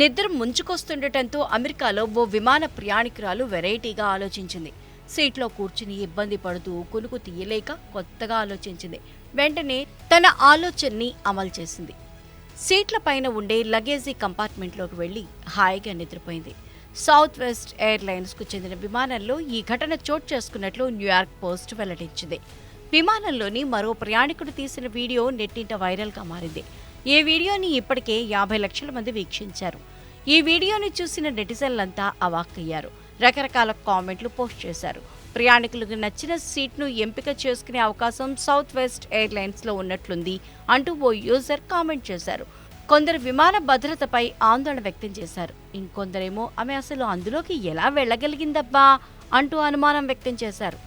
నిద్ర ముంచుకొస్తుండటంతో అమెరికాలో ఓ విమాన ప్రయాణికురాలు వెరైటీగా ఆలోచించింది. సీట్లో కూర్చుని ఇబ్బంది పడుతూ కునుకు తీయలేక కొత్తగా ఆలోచించింది. వెంటనే తన ఆలోచనని అమలు చేసింది. సీట్ల పైన ఉండే లగేజీ కంపార్ట్మెంట్లోకి వెళ్ళి హాయిగా నిద్రపోయింది. సౌత్ వెస్ట్ ఎయిర్లైన్స్కు చెందిన విమానంలో ఈ ఘటన చోటు చేసుకున్నట్లు న్యూయార్క్ పోస్ట్ వెల్లడించింది. విమానంలోని మరో ప్రయాణికుడు తీసిన వీడియో నెట్టింట వైరల్గా మారింది. ఈ వీడియోని ఇప్పటికే యాభై లక్షల మంది వీక్షించారు. ఈ వీడియోని చూసిన నెటిజన్లంతా అవాక్కయ్యారు. రకరకాల కామెంట్లు పోస్ట్ చేశారు. ప్రయాణికులకు నచ్చిన సీట్ను ఎంపిక చేసుకునే అవకాశం సౌత్ వెస్ట్ ఎయిర్లైన్స్లో ఉన్నట్లుంది అంటూ ఓ యూజర్ కామెంట్ చేశారు. కొందరు విమాన భద్రతపై ఆందోళన వ్యక్తం చేశారు. ఇంకొందరేమో ఆమె అసలు అందులోకి ఎలా వెళ్ళగలిగిందబ్బా? అంటూ అనుమానం వ్యక్తం చేశారు.